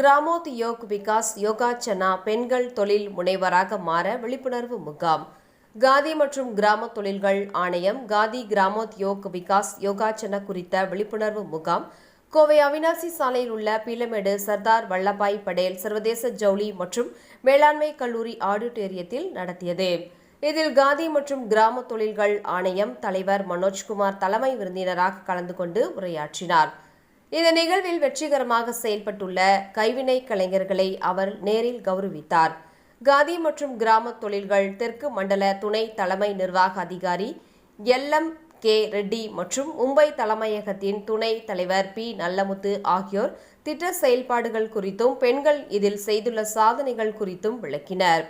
கிராமோத் yoke Vikas யோகாச்சனா பெண்கள் தொழில் முனைவராக மாற விழிப்புணர்வு முகாம். காதி மற்றும் கிராம தொழில்கள் ஆணையம் காதி கிராமோத் யோக் விகாஸ் யோகாச்சனா குறித்த விழிப்புணர்வு முகாம். கோவை அவினாசி சாலையில் உள்ள பீலமேடு சர்தார் வல்லபாய் படேல் சர்வதேச ஜவுளி மற்றும் மேலாண்மை கல்லூரி ஆடிட்டோரியத்தில் நடத்தியது. இதில் காதி மற்றும் கிராம தொழில்கள் ஆணையம் தலைவர் மனோஜ்குமார் தலைமை விருந்தினராக கலந்து கொண்டு உரையாற்றினார். இந்த நிகழ்வில் வெற்றிகரமாக செயல்பட்டுள்ள கைவினை கலைஞர்களை அவர் நேரில் கௌரவித்தார். காதி மற்றும் கிராம தொழில்கள் தெற்கு மண்டல துணை தலைமை நிர்வாக அதிகாரி எல்எம் கே. ரெட்டி மற்றும் மும்பை தலைமையகத்தின் துணை தலைவர் பி. நல்லமுத்து ஆகியோர் திட்ட செயல்பாடுகள் குறித்தும் பெண்கள் இதில் செய்துள்ள சாதனைகள் குறித்தும் விளக்கினர்.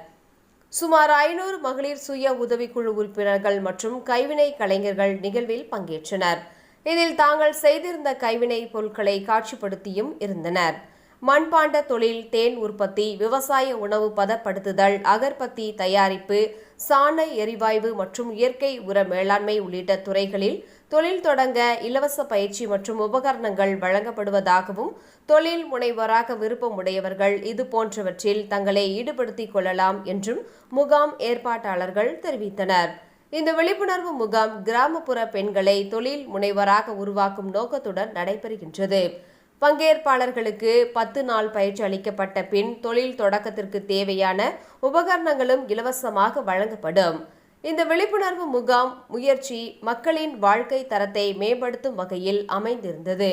சுமார் ஐநூறு மகளிர் சுய உதவிக்குழு உறுப்பினர்கள் மற்றும் கைவினை கலைஞர்கள் நிகழ்வில் பங்கேற்றனர். இதில் தாங்கள் செய்திருந்த கைவினை பொருட்களை காட்சிப்படுத்தியும் இருந்தனர். மண்பாண்ட தொழில் தேன் உற்பத்தி விவசாய உணவு பதப்படுத்துதல் அகர்பத்தி தயாரிப்பு சாண எரிவாயு மற்றும் இயற்கை உர மேலாண்மை உள்ளிட்ட துறைகளில் தொழில் தொடங்க இலவச பயிற்சி மற்றும் உபகரணங்கள் வழங்கப்படுவதாகவும் தொழில் முனைவராக விருப்பமுடையவர்கள் இது போன்றவற்றில் தங்களை ஈடுபடுத்திக் கொள்ளலாம் என்றும் முகாம் ஏற்பாட்டாளர்கள் தெரிவித்தனர். இந்த விழிப்புணர்வு முகாம் கிராமப்புற பெண்களை தொழில் முனைவராக உருவாக்கும் நோக்கத்துடன் நடைபெறுகின்றது. பங்கேற்பாளர்களுக்கு பத்து நாள் பயிற்சி அளிக்கப்பட்ட பின் தொழில் தொடக்கத்திற்கு தேவையான உபகரணங்களும் இலவசமாக வழங்கப்படும். இந்த விழிப்புணர்வு முகாம் முயற்சி மக்களின் வாழ்க்கை தரத்தை மேம்படுத்தும் வகையில் அமைந்திருந்தது.